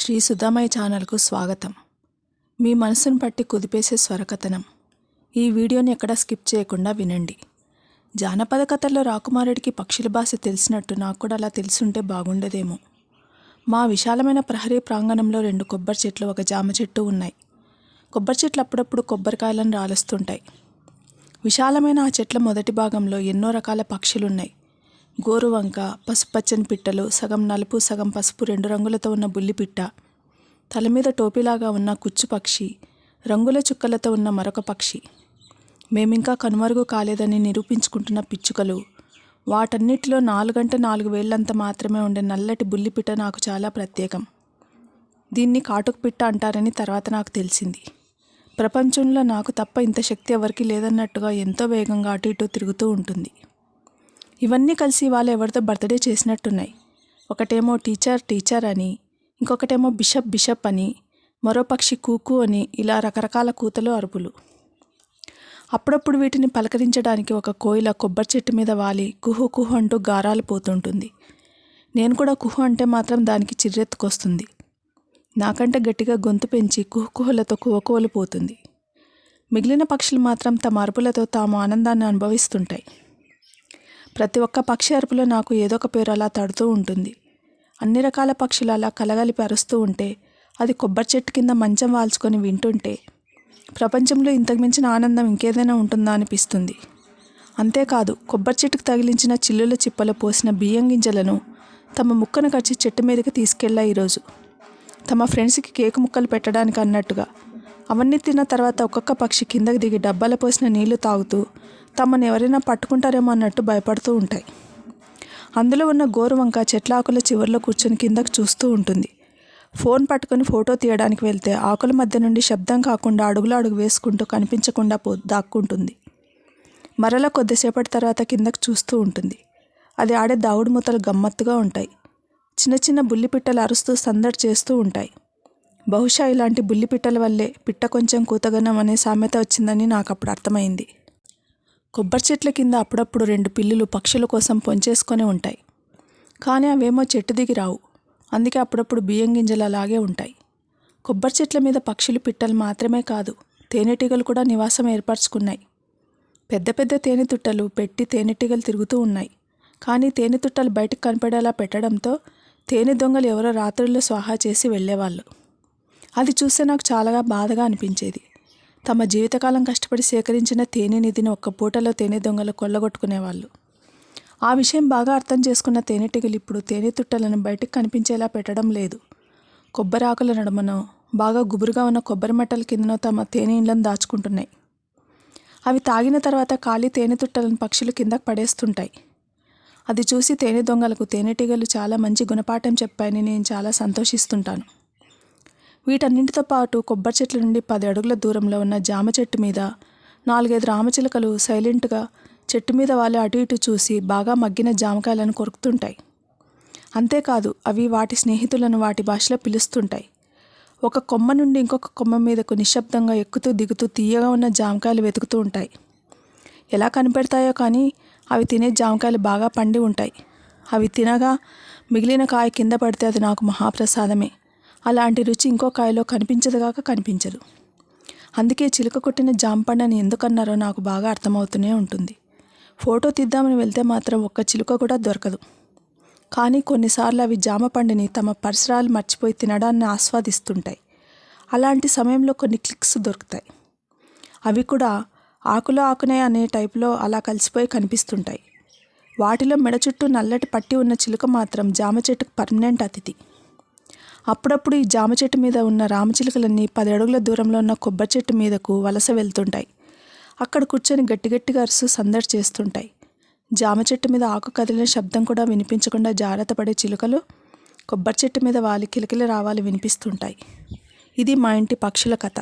శ్రీ సుధామయ్య ఛానల్కు స్వాగతం. మీ మనసును పట్టి కుదిపేసే స్వరకథనం. ఈ వీడియోని ఎక్కడా స్కిప్ చేయకుండా వినండి. జానపద కథల్లో రాకుమారుడికి పక్షుల భాష తెలిసినట్టు నాకు కూడా అలా తెలిసుంటే బాగుండేదేమో. మా విశాలమైన ప్రహరీ ప్రాంగణంలో రెండు కొబ్బరి చెట్లు ఒక జామ చెట్టు ఉన్నాయి. కొబ్బరి చెట్లు అప్పుడప్పుడు కొబ్బరికాయలను రాలుస్తుంటాయి. విశాలమైన ఆ చెట్ల మొదటి భాగంలో ఎన్నో రకాల పక్షులున్నాయి. గోరువంక పసుపచ్చని పిట్టలు సగం నలుపు సగం పసుపు రెండు రంగులతో ఉన్న బుల్లిపిట్ట తల మీద టోపీలాగా ఉన్న కుచ్చు పక్షి రంగుల చుక్కలతో ఉన్న మరొక పక్షి. మేమింకా కనుమరుగు కాలేదని నిరూపించుకుంటున్న పిచ్చుకలు. వాటన్నిటిలో నాలుగంటే నాలుగు వేళ్ళంత మాత్రమే ఉండే నల్లటి బుల్లిపిట్ట నాకు చాలా ప్రత్యేకం. దీన్ని కాటుకు పిట్ట అంటారని తర్వాత నాకు తెలిసింది. ప్రపంచంలో నాకు తప్ప ఇంత శక్తి ఎవరికీ లేదన్నట్టుగా ఎంతో వేగంగా అటు ఇటు తిరుగుతూ ఉంటుంది. ఇవన్నీ కలిసి వాళ్ళు ఎవరితో బర్త్డే చేసినట్టున్నాయి. ఒకటేమో టీచర్ టీచర్ అని ఇంకొకటేమో బిషప్ బిషప్ అని మరో పక్షి కూకు అని ఇలా రకరకాల కూతలు అరుపులు. అప్పుడప్పుడు వీటిని పలకరించడానికి ఒక కోయిల కొబ్బరి చెట్టు మీద వాలి కుహు కుహు అంటూ గారాలు పోతుంటుంది. నేను కూడా కుహు అంటే మాత్రం దానికి చిర్రెత్తుకొస్తుంది. నాకంటే గట్టిగా గొంతు పెంచి కుహుకుహలతో కువకువలు పోతుంది. మిగిలిన పక్షులు మాత్రం తమ అరుపులతో తాము ఆనందాన్ని అనుభవిస్తుంటాయి. ప్రతి ఒక్క పక్షి అరుపులో నాకు ఏదో ఒక పేరు అలా తడుతూ ఉంటుంది. అన్ని రకాల పక్షులు అలా కలగలిపి అరుస్తూ ఉంటే అది కొబ్బరి చెట్టు కింద మంచం వాల్చుకొని వింటుంటే ప్రపంచంలో ఇంతకు మించిన ఆనందం ఇంకేదైనా ఉంటుందా అనిపిస్తుంది. అంతేకాదు కొబ్బరి చెట్టుకు తగిలించిన చిల్లుల చిప్పలో పోసిన బియ్యం గింజలను తమ ముక్కను కరిచి చెట్టు మీదకి తీసుకెళ్ళా ఈరోజు. తమ ఫ్రెండ్స్కి కేకు ముక్కలు పెట్టడానికి అన్నట్టుగా అవన్నీ తిన్న తర్వాత ఒక్కొక్క పక్షి కిందకి దిగి డబ్బాల పోసిన నీళ్ళు తాగుతూ తమను ఎవరైనా పట్టుకుంటారేమో అన్నట్టు భయపడుతూ ఉంటాయి. అందులో ఉన్న గోరువంక చెట్ల ఆకుల చివరిలో కూర్చొని కిందకు చూస్తూ ఉంటుంది. ఫోన్ పట్టుకొని ఫోటో తీయడానికి వెళ్తే ఆకుల మధ్య నుండి శబ్దం కాకుండా అడుగులు అడుగు వేసుకుంటూ కనిపించకుండా పో దాక్కుంటుంది. మరలా కొద్దిసేపటి తర్వాత కిందకు చూస్తూ ఉంటుంది. అది ఆడే దావుడు మూతలు గమ్మత్తుగా ఉంటాయి. చిన్న చిన్న బుల్లిపిట్టలు అరుస్తూ సందడి చేస్తూ ఉంటాయి. బహుశా ఇలాంటి బుల్లిపిట్టల వల్లే పిట్ట కొంచెం కూతగనం అనే సామెత వచ్చిందని నాకు అప్పుడు అర్థమైంది. కొబ్బరి చెట్ల కింద అప్పుడప్పుడు రెండు పిల్లులు పక్షుల కోసం పొంచేసుకొని ఉంటాయి. కానీ అవేమో చెట్టు దిగి రావు. అందుకే అప్పుడప్పుడు బియ్యం గింజలు అలాగే ఉంటాయి. కొబ్బరి చెట్ల మీద పక్షులు పిట్టలు మాత్రమే కాదు తేనెటీగలు కూడా నివాసం ఏర్పరచుకున్నాయి. పెద్ద పెద్ద తేనెతుట్టలు పెట్టి తేనెటీగలు తిరుగుతూ ఉన్నాయి. కానీ తేనెతుట్టలు బయటకు కనపడేలా పెట్టడంతో తేనె దొంగలు ఎవరో రాత్రుల్లో స్వాహా చేసి వెళ్ళేవాళ్ళు. అది చూస్తే నాకు చాలా బాధగా అనిపించేది. తమ జీవితకాలం కష్టపడి సేకరించిన తేనె నిధిని ఒక్క పూటలో తేనె దొంగలు కొల్లగొట్టుకునేవాళ్ళు. ఆ విషయం బాగా అర్థం చేసుకున్న తేనెటీగలు ఇప్పుడు తేనె తుట్టలను బయటకు కనిపించేలా పెట్టడం లేదు. కొబ్బరి ఆకుల నడుమనో బాగా గుబురుగా ఉన్న కొబ్బరి మట్టల కిందనో తమ తేనె ఇండ్లను దాచుకుంటున్నాయి. అవి తాగిన తర్వాత ఖాళీ తేనె తుట్టలను పక్షులు కిందకు పడేస్తుంటాయి. అది చూసి తేనె దొంగలకు తేనెటీగలు చాలా మంచి గుణపాఠం చెప్పాయని నేను చాలా సంతోషిస్తుంటాను. వీటన్నింటితో పాటు కొబ్బరి చెట్ల నుండి పది అడుగుల దూరంలో ఉన్న జామ చెట్టు మీద నాలుగైదు రామచిలుకలు సైలెంట్గా చెట్టు మీద వాళ్ళు అటు ఇటు చూసి బాగా మగ్గిన జామకాయలను కొరుకుతుంటాయి. అంతేకాదు అవి వాటి స్నేహితులను వాటి భాషలో పిలుస్తుంటాయి. ఒక కొమ్మ నుండి ఇంకొక కొమ్మ మీదకు నిశ్శబ్దంగా ఎక్కుతూ దిగుతూ తీయగా ఉన్న జామకాయలు వెతుకుతూ ఉంటాయి. ఎలా కనిపెడతాయో కానీ అవి తినే జామకాయలు బాగా పండి ఉంటాయి. అవి తినగా మిగిలిన కాయ కింద పడితే అది నాకు మహాప్రసాదమే. అలాంటి రుచి ఇంకో కాయలో కనిపించదుగాక కనిపించదు. అందుకే చిలుక కొట్టిన జాంపండని ఎందుకన్నారో నాకు బాగా అర్థమవుతూనే ఉంటుంది. ఫోటో తీద్దామని వెళ్తే మాత్రం ఒక్క చిలుక కూడా దొరకదు. కానీ కొన్నిసార్లు అవి జామ పండుని తమ పరిసరాలు మర్చిపోయి తినడాన్ని ఆస్వాదిస్తుంటాయి. అలాంటి సమయంలో కొన్ని క్లిక్స్ దొరుకుతాయి. అవి కూడా ఆకులో ఆకునే అనే టైపులో అలా కలిసిపోయి కనిపిస్తుంటాయి. వాటిలో మెడ చుట్టూ నల్లటి పట్టి ఉన్న చిలుక మాత్రం జామ చెట్టుకు పర్మనెంట్ అతిథి. అప్పుడప్పుడు ఈ జామ చెట్టు మీద ఉన్న రామచిలుకలన్నీ పది అడుగుల దూరంలో ఉన్న కొబ్బరి చెట్టు మీదకు వలస వెళ్తుంటాయి. అక్కడ కూర్చొని గట్టి గట్టిగా అరుసు సందడి చేస్తుంటాయి. జామ చెట్టు మీద ఆకు కదిలిన శబ్దం కూడా వినిపించకుండా జాగ్రత్త పడే చిలుకలు కొబ్బరి చెట్టు మీద వాలి కిలకిల రావాలి వినిపిస్తుంటాయి. ఇది మా ఇంటి పక్షుల కథ.